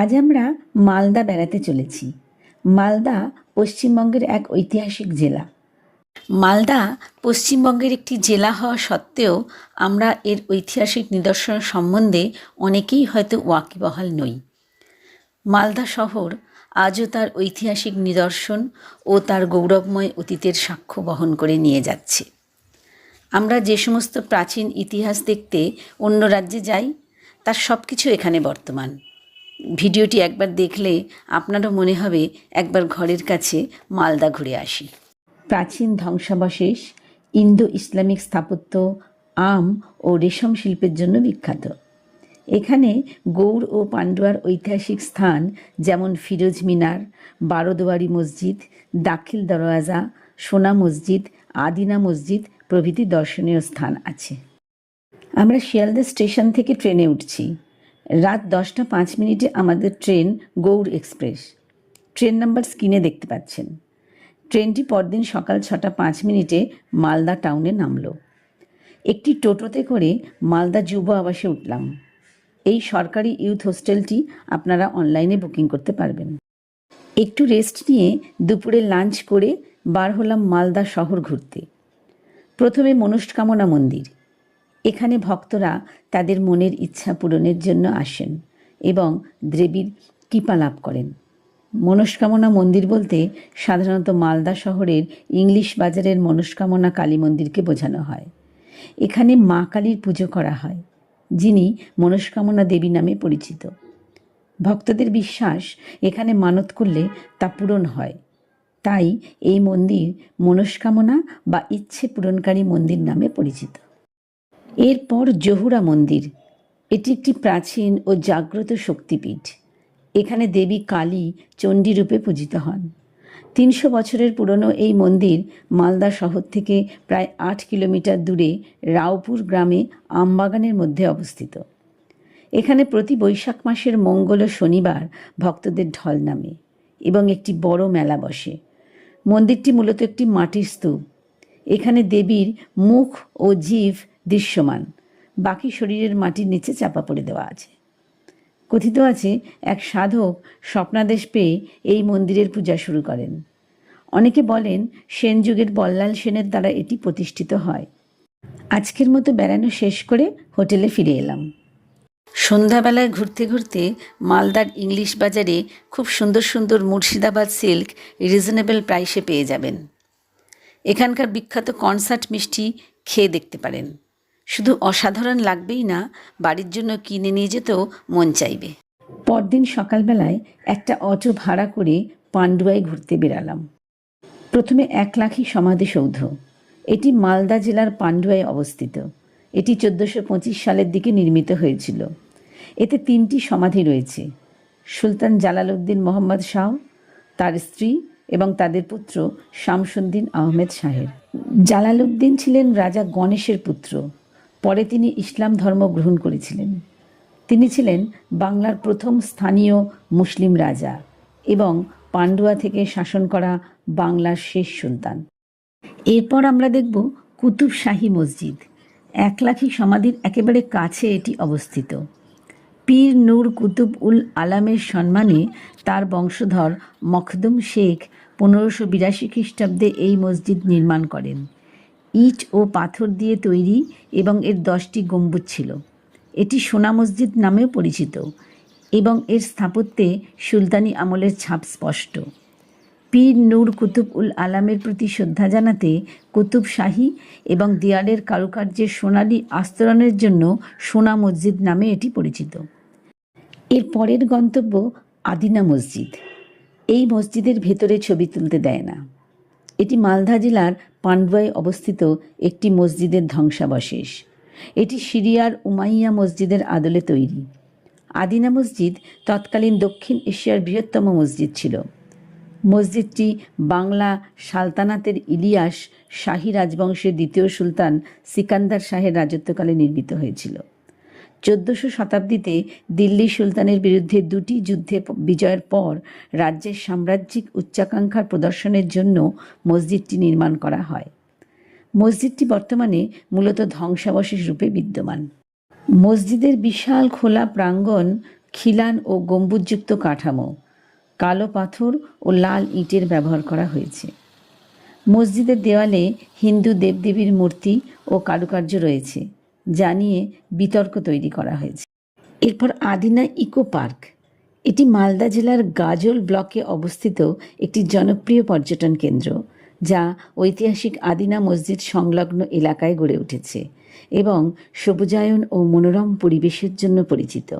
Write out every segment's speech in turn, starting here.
আজ আমরা মালদা বেড়াতে চলেছি। মালদা পশ্চিমবঙ্গের এক ঐতিহাসিক জেলা। মালদা পশ্চিমবঙ্গের একটি জেলা হওয়া সত্ত্বেও আমরা এর ঐতিহাসিক নিদর্শন সম্বন্ধে অনেকেই হয়তো ওয়াকিবহাল নই। মালদা শহর আজও তার ঐতিহাসিক নিদর্শন ও তার গৌরবময় অতীতের সাক্ষ্য বহন করে নিয়ে যাচ্ছে। আমরা যে সমস্ত প্রাচীন ইতিহাস দেখতে অন্য রাজ্যে যাই, তার সব কিছু এখানে বর্তমান। ভিডিওটি একবার দেখলে আপনারও মনে হবে একবার ঘরের কাছে মালদা ঘুরে আসি। প্রাচীন ধ্বংসাবশেষ, ইন্দো ইসলামিক স্থাপত্য, আম ও রেশম শিল্পের জন্য বিখ্যাত। এখানে গৌড় ও পান্ডুয়ার ঐতিহাসিক স্থান যেমন ফিরোজ মিনার, বারোদুয়ারি মসজিদ, দাখিল দরওয়াজা, সোনা মসজিদ, আদিনা মসজিদ প্রভৃতি দর্শনীয় স্থান আছে। আমরা শিয়ালদা স্টেশন থেকে ট্রেনে উঠছি। রাত দশটা পাঁচ মিনিটে আমাদের train Gour express. Train number স্ক্রিনে দেখতে পাচ্ছেন। ট্রেনটি পরদিন সকাল ছটা পাঁচ মিনিটে মালদা টাউনে নামলো। একটি টোটোতে করে মালদা যুব আবাসে উঠলাম। এই সরকারি ইউথ হোস্টেলটি আপনারা অনলাইনে বুকিং করতে পারবেন। একটু রেস্ট নিয়ে দুপুরে লাঞ্চ করে বার হলাম মালদা শহর ঘুরতে। প্রথমে মনস্কামনা মন্দির। এখানে ভক্তরা তাদের মনের ইচ্ছা পূরণের জন্য আসেন এবং দেবীর কৃপা লাভ করেন। মনস্কামনা মন্দির বলতে সাধারণত মালদা শহরের ইংলিশ বাজারের মনস্কামনা কালী মন্দিরকে বোঝানো হয়। এখানে মা কালীর পুজো করা হয়, যিনি মনস্কামনা দেবী নামে পরিচিত। ভক্তদের বিশ্বাস এখানে মানত করলে তা পূরণ হয়। তাই এই মন্দির মনস্কামনা বা ইচ্ছে পূরণকারী মন্দির নামে পরিচিত। এরপর জহুরা মন্দির। এটি একটি প্রাচীন ও জাগ্রত শক্তিপীঠ। এখানে দেবী কালী চণ্ডী রূপে পূজিত হন। তিনশো বছরের পুরনো এই মন্দির মালদা শহর থেকে প্রায় আট কিলোমিটার দূরে রাওপুর গ্রামে আমবাগানের মধ্যে অবস্থিত। এখানে প্রতি বৈশাখ মাসের মঙ্গল ও শনিবার ভক্তদের ঢল নামে এবং একটি বড় মেলা বসে। মন্দিরটি মূলত একটি মাটির স্তূপ। এখানে দেবীর মুখ ও জিভ দৃশ্যমান। বাকি শরীরের মাটির নিচে চাপা পড়ে দেওয়া আছে। কথিত আছে, এক সাধক স্বপ্নাদেশ পেয়ে এই মন্দিরের পূজা শুরু করেন। অনেকে বলেন, সেন যুগের বল্লাল সেনের দ্বারা এটি প্রতিষ্ঠিত হয়। আজকের মতো বেড়ানো শেষ করে হোটেলে ফিরে এলাম। সন্ধ্যাবেলায় ঘুরতে ঘুরতে মালদার ইংলিশ বাজারে খুব সুন্দর সুন্দর মুর্শিদাবাদ সিল্ক রিজনেবল প্রাইসে পেয়ে যাবেন। এখানকার বিখ্যাত কনসার্ট মিষ্টি খেয়ে দেখতে পারেন। শুধু অসাধারণ লাগবেই না, বাড়ির জন্য কিনে নিয়ে যেতেও মন চাইবে। পরদিন সকালবেলায় একটা অটো ভাড়া করে পান্ডুয়ায় ঘুরতে বেরালাম। প্রথমে এক লাখি সমাধিসৌধ। এটি মালদা জেলার পান্ডুয়ায় অবস্থিত। এটি চোদ্দোশো পঁচিশ সালের দিকে নির্মিত হয়েছিল। এতে তিনটি সমাধি রয়েছে। সুলতান জালালউদ্দিন মোহাম্মদ শাহ, তার স্ত্রী এবং তাদের পুত্র শামসুদ্দিন আহমেদ শাহের। জালালউদ্দিন ছিলেন রাজা গণেশের পুত্র। পরে তিনি ইসলাম ধর্ম গ্রহণ করেছিলেন। তিনি ছিলেন বাংলার প্রথম স্থানীয় মুসলিম রাজা এবং পান্ডুয়া থেকে শাসন করা বাংলার শেষ সুলতান। এরপর আমরা দেখব কুতুব শাহী মসজিদ। এক লাখি সমাধির একেবারে কাছে এটি অবস্থিত। পীর নূর কুতুব উল আলামের সম্মানে তার বংশধর মখদুম শেখ পনেরোশো বিরাশি খ্রিস্টাব্দে এই মসজিদ নির্মাণ করেন। ইট ও পাথর দিয়ে তৈরি এবং এর দশটি গম্বুজ ছিল। এটি সোনা মসজিদ নামেও পরিচিত এবং এর স্থাপত্যে সুলতানি আমলের ছাপ স্পষ্ট। পীর নূর কুতুব উল আলামের প্রতি শ্রদ্ধা জানাতে কুতুব শাহী এবং দেয়ালের কারুকার্যের সোনালি আস্তরণের জন্য সোনা মসজিদ নামে এটি পরিচিত। এর পরের গন্তব্য আদিনা মসজিদ। এই মসজিদের ভেতরে ছবি তুলতে দেয় না। এটি মালদা জেলার পান্ডুয়ায় অবস্থিত একটি মসজিদের ধ্বংসাবশেষ। এটি সিরিয়ার উমাইয়া মসজিদের আদলে তৈরি। আদিনা মসজিদ তৎকালীন দক্ষিণ এশিয়ার বৃহত্তম মসজিদ ছিল। মসজিদটি বাংলা সালতানাতের ইলিয়াস শাহী রাজবংশের দ্বিতীয় সুলতান সিকান্দার শাহের রাজত্বকালে নির্মিত হয়েছিল। চোদ্দশো শতাব্দীতে দিল্লি সুলতানের বিরুদ্ধে দুটি যুদ্ধে বিজয়ের পর রাজ্যের সাম্রাজ্যিক উচ্চাকাঙ্ক্ষার প্রদর্শনের জন্য মসজিদটি নির্মাণ করা হয়। মসজিদটি বর্তমানে মূলত ধ্বংসাবশেষ রূপে বিদ্যমান। মসজিদের বিশাল খোলা প্রাঙ্গণ, খিলান ও গম্বুজযুক্ত কাঠামো, কালো পাথর ও লাল ইটের ব্যবহার করা হয়েছে। মসজিদের দেওয়ালে হিন্দু দেবদেবীর মূর্তি ও কারুকার্য রয়েছে। যা নিয়ে বিতর্ক তৈরি করা হয়েছে। এরপর আদিনা ইকো পার্ক, এটি মালদা জেলার গাজল ব্লকে অবস্থিত একটি জনপ্রিয় পর্যটন কেন্দ্র, যা ঐতিহাসিক আদিনা মসজিদ সংলগ্ন এলাকায় গড়ে উঠেছে এবং সবুজায়ন ও মনোরম পরিবেশের জন্য পরিচিত।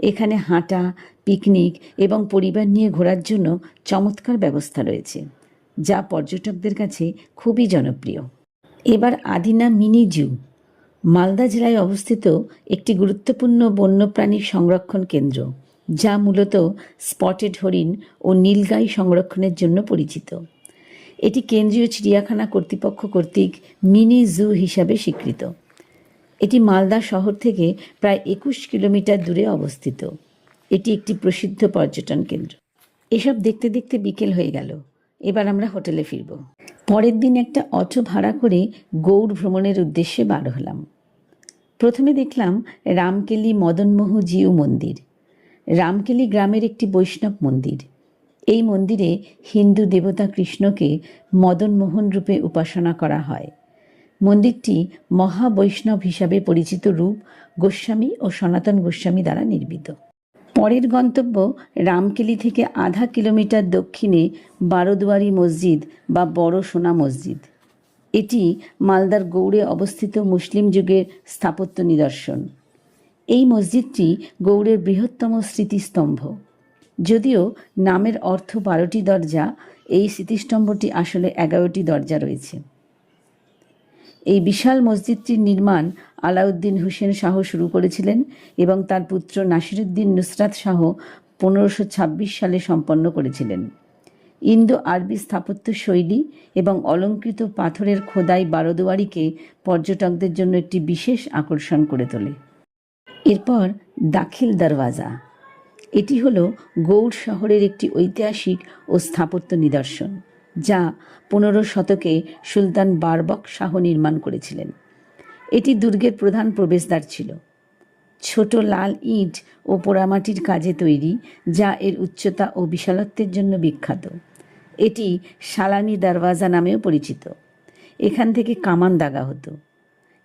এখানে হাঁটা, পিকনিক এবং পরিবার নিয়ে ঘোরার জন্য চমৎকার ব্যবস্থা রয়েছে, যা পর্যটকদের কাছে খুবই জনপ্রিয়। এবার আদিনা মিনি জু মালদা জেলায় অবস্থিত একটি গুরুত্বপূর্ণ বন্যপ্রাণী সংরক্ষণ কেন্দ্র, যা মূলত স্পটেড হরিণ ও নীলগাই সংরক্ষণের জন্য পরিচিত। এটি কেন্দ্রীয় চিড়িয়াখানা কর্তৃপক্ষ কর্তৃক মিনি জু হিসাবে স্বীকৃত। এটি মালদা শহর থেকে প্রায় একুশ কিলোমিটার দূরে অবস্থিত। এটি একটি প্রসিদ্ধ পর্যটন কেন্দ্র। এসব দেখতে দেখতে বিকেল হয়ে গেল। এবার আমরা হোটেলে ফিরব। পরের দিন একটা অটো ভাড়া করে গৌড় ভ্রমণের উদ্দেশ্যে বার হলাম। প্রথমে দেখলাম রামকেলি মদনমোহ জিউ মন্দির। রামকেলি গ্রামের একটি বৈষ্ণব মন্দির। এই মন্দিরে হিন্দু দেবতা কৃষ্ণকে মদনমোহন রূপে উপাসনা করা হয়। মন্দিরটি মহাবৈষ্ণব হিসাবে পরিচিত রূপ গোস্বামী ও সনাতন গোস্বামী দ্বারা নির্মিত। পরের গন্তব্য রামকেলি থেকে আধা কিলোমিটার দক্ষিণে বারোদুয়ারি মসজিদ বা বড় সোনা মসজিদ। এটি মালদার গৌড়ে অবস্থিত মুসলিম যুগের স্থাপত্য নিদর্শন। এই মসজিদটি গৌড়ের বৃহত্তম স্মৃতিস্তম্ভ। যদিও নামের অর্থ বারোটি দরজা, এই স্মৃতিস্তম্ভটি আসলে এগারোটি দরজা রয়েছে। এই বিশাল মসজিদটির নির্মাণ আলাউদ্দিন হুসেন শাহ শুরু করেছিলেন এবং তার পুত্র নাসিরুদ্দিন নুসরাত শাহ পনেরোশো ছাব্বিশ সালে সম্পন্ন করেছিলেন। ইন্দো আরবি স্থাপত্য শৈলী এবং অলঙ্কৃত পাথরের খোদাই বারোদুয়ারিকে পর্যটকদের জন্য একটি বিশেষ আকর্ষণ করে তোলে। এরপর দাখিল দরওয়াজা। এটি হল গৌড় শহরের একটি ঐতিহাসিক ও স্থাপত্য নিদর্শন। যা পনেরো শতকে সুলতান বারবক শাহ নির্মাণ করেছিলেন। এটি দুর্গের প্রধান প্রবেশদ্বার ছিল। ছোট লাল ইট ও পোড়ামাটির কাজে তৈরি, যা এর উচ্চতা ও বিশালত্বের জন্য বিখ্যাত। এটি সালানি দরওয়াজা নামেও পরিচিত। এখান থেকে কামান দাগা হতো।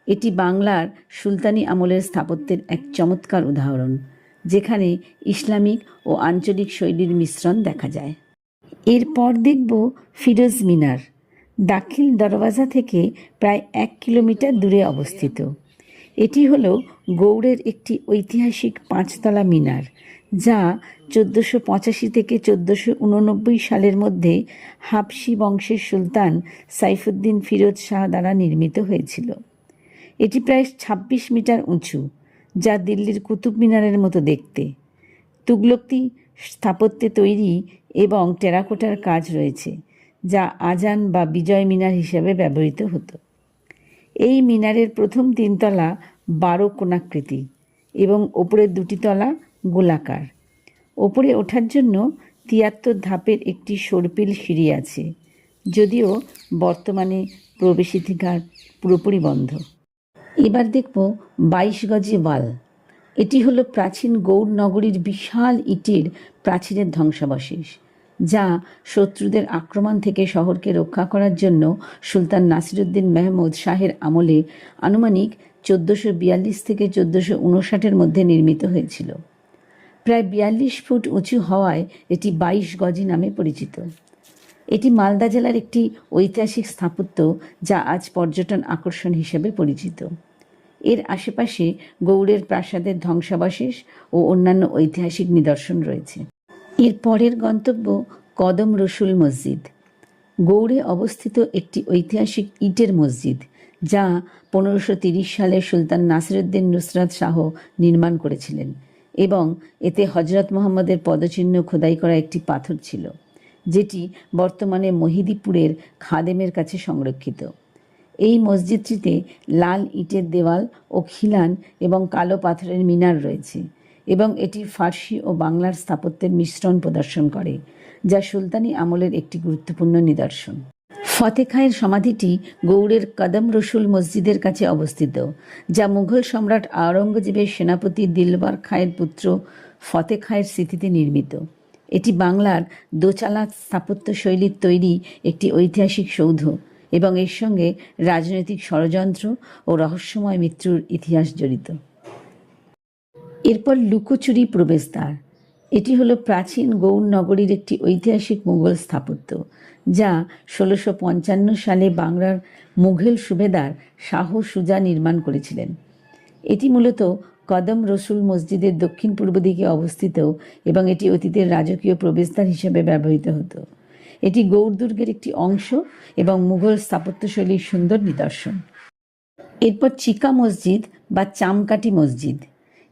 এটি বাংলার সুলতানি আমলের স্থাপত্যের এক চমৎকার উদাহরণ, যেখানে ইসলামিক ও আঞ্চলিক শৈলীর মিশ্রণ দেখা যায়। এরপর দেখব ফিরোজ মিনার, দাখিল দরওয়াজা থেকে প্রায় এক কিলোমিটার দূরে অবস্থিত। এটি হল গৌড়ের একটি ঐতিহাসিক পাঁচতলা মিনার, যা চোদ্দোশো পঁচাশি থেকে চোদ্দোশো উননব্বই সালের মধ্যে হাবসি বংশের সুলতান সাইফুদ্দিন ফিরোজ শাহ দ্বারা নির্মিত হয়েছিল। এটি প্রায় ছাব্বিশ মিটার উঁচু, যা দিল্লির কুতুব মিনারের মতো দেখতে। তুগলকটি স্থাপত্যে তৈরি এবং টেরাকোটার কাজ রয়েছে, যা আজান বা বিজয় মিনার হিসেবে ব্যবহৃত হতো। এই মিনারের প্রথম তিনতলা বারো কোণাকৃতি এবং ওপরের দুটি তলা গোলাকার। ওপরে ওঠার জন্য তিয়াত্তর ধাপের একটি সর্পিল সিঁড়ি আছে, যদিও বর্তমানে প্রবেশাধিকার পুরোপুরি বন্ধ। এবার দেখব বাইশ গজে ওয়াল। এটি হলো প্রাচীন গৌড় নগরীর বিশাল ইটের প্রাচীরের ধ্বংসাবশেষ, যা শত্রুদের আক্রমণ থেকে শহরকে রক্ষা করার জন্য সুলতান নাসিরুদ্দিন মেহমুদ শাহের আমলে আনুমানিক চোদ্দোশো বিয়াল্লিশ থেকে চোদ্দোশো উনষাটের মধ্যে নির্মিত হয়েছিল। প্রায় বিয়াল্লিশ ফুট উঁচু হওয়ায় এটি বাইশ গজি নামে পরিচিত। এটি মালদা জেলার একটি ঐতিহাসিক স্থাপত্য যা আজ পর্যটন আকর্ষণ হিসেবে পরিচিত। এর আশেপাশে গৌড়ের প্রাসাদের ধ্বংসাবশেষ ও অন্যান্য ঐতিহাসিক নিদর্শন রয়েছে। এর পরের গন্তব্য কদম রসুল মসজিদ। গৌড়ে অবস্থিত একটি ঐতিহাসিক ইটের মসজিদ, যা পনেরোশো তিরিশ সালে সুলতান নাসিরুদ্দিন নুসরাত শাহ নির্মাণ করেছিলেন এবং এতে হজরত মোহাম্মদের পদচিহ্ন খোদাই করা একটি পাথর ছিল, যেটি বর্তমানে মহিদিপুরের খাদেমের কাছে সংরক্ষিত। এই মসজিদটিতে লাল ইটের দেওয়াল ও খিলান এবং কালো পাথরের মিনার রয়েছে এবং এটি ফার্সি ও বাংলার স্থাপত্যের মিশ্রণ প্রদর্শন করে, যা সুলতানি আমলের একটি গুরুত্বপূর্ণ নিদর্শন। ফতে খাঁয়ের সমাধিটি গৌড়ের কদম রসুল মসজিদের কাছে অবস্থিত, যা মুঘল সম্রাট আওরঙ্গজেবের সেনাপতি দিলবার খাঁয়ের পুত্র ফতে খাঁয়ের স্মৃতিতে নির্মিত। এটি বাংলার দোচালা স্থাপত্য শৈলীর তৈরি একটি ঐতিহাসিক সৌধ এবং এর সঙ্গে রাজনৈতিক ষড়যন্ত্র ও রহস্যময় মৃত্যুর ইতিহাস জড়িত। এরপর লুকোচুরি প্রবেশদ্বার। এটি হলো প্রাচীন গৌড় নগরীর একটি ঐতিহাসিক মুঘল স্থাপত্য, যা ষোলোশো পঞ্চান্ন সালে বাংলার মুঘল সুবেদার শাহ সুজা নির্মাণ করেছিলেন। এটি মূলত কদম রসুল মসজিদের দক্ষিণ পূর্ব দিকে অবস্থিত এবং এটি অতীতের রাজকীয় প্রবেশদ্বার হিসেবে ব্যবহৃত হতো। এটি গৌড় দুর্গের একটি অংশ এবং মুঘল স্থাপত্যশৈলীর সুন্দর নিদর্শন। এরপর চিকা মসজিদ বা চামকাটি মসজিদ।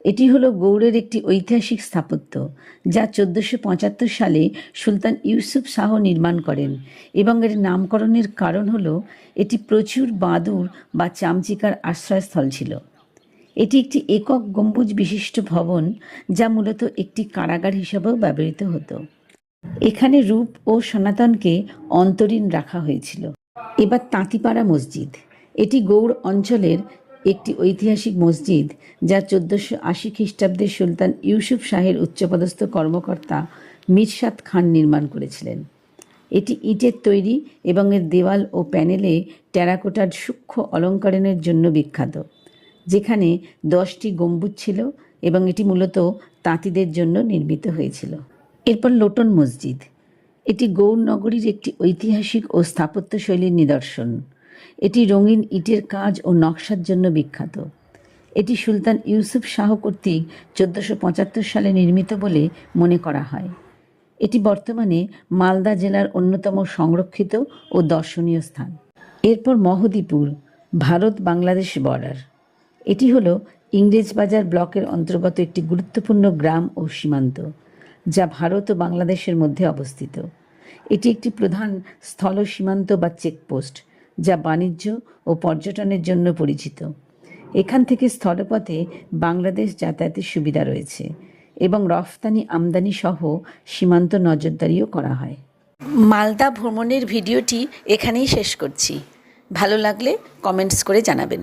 এটি হলো গৌড়ের একটি ঐতিহাসিক স্থাপত্য, যা চোদ্দোশো পঁচাত্তর সালে সুলতান ইউসুফ শাহ নির্মাণ করেন এবং এর নামকরণের কারণ হলো এটি প্রচুর বাঁদুর বা চামচিকার আশ্রয়স্থল ছিল। এটি একটি একক গম্বুজ বিশিষ্ট ভবন, যা মূলত একটি কারাগার হিসাবেও ব্যবহৃত হতো। এখানে রূপ ও সনাতনকে অন্তরীণ রাখা হয়েছিল। এবার তাঁতিপাড়া মসজিদ। এটি গৌড় অঞ্চলের একটি ঐতিহাসিক মসজিদ, যা চোদ্দোশো আশি খ্রিস্টাব্দে সুলতান ইউসুফ শাহের উচ্চপদস্থ কর্মকর্তা মিরসাদ খান নির্মাণ করেছিলেন। এটি ইটের তৈরি এবং এর দেওয়াল ও প্যানেলে টেরাকোটার সূক্ষ্ম অলঙ্করণের জন্য বিখ্যাত, যেখানে দশটি গম্বুজ ছিল এবং এটি মূলত তাঁতিদের জন্য নির্মিত হয়েছিল। এরপর লোটন মসজিদ। এটি গৌড় নগরীর একটি ঐতিহাসিক ও স্থাপত্যশৈলীর নিদর্শন। এটি রঙিন ইটের কাজ ও নকশার জন্য বিখ্যাত। এটি সুলতান ইউসুফ শাহ কর্তৃক চোদ্দোশো পঁচাত্তর সালে নির্মিত বলে মনে করা হয়। এটি বর্তমানে মালদা জেলার অন্যতম সংরক্ষিত ও দর্শনীয় স্থান। এরপর মহদীপুর, ভারত বাংলাদেশ বর্ডার। এটি হলো ইংরেজবাজার ব্লকের অন্তর্গত একটি গুরুত্বপূর্ণ গ্রাম ও সীমান্ত। যা ভারত ও বাংলাদেশের মধ্যে অবস্থিত। এটি একটি প্রধান স্থল সীমান্ত বা চেকপোস্ট, যা বাণিজ্য ও পর্যটনের জন্য পরিচিত। এখান থেকে স্থলপথে বাংলাদেশ যাতায়াতের সুবিধা রয়েছে এবং রফতানি আমদানি সহ সীমান্ত নজরদারিও করা হয়। মালদা ভ্রমণের ভিডিওটি এখানেই শেষ করছি। ভালো লাগলে কমেন্টস করে জানাবেন।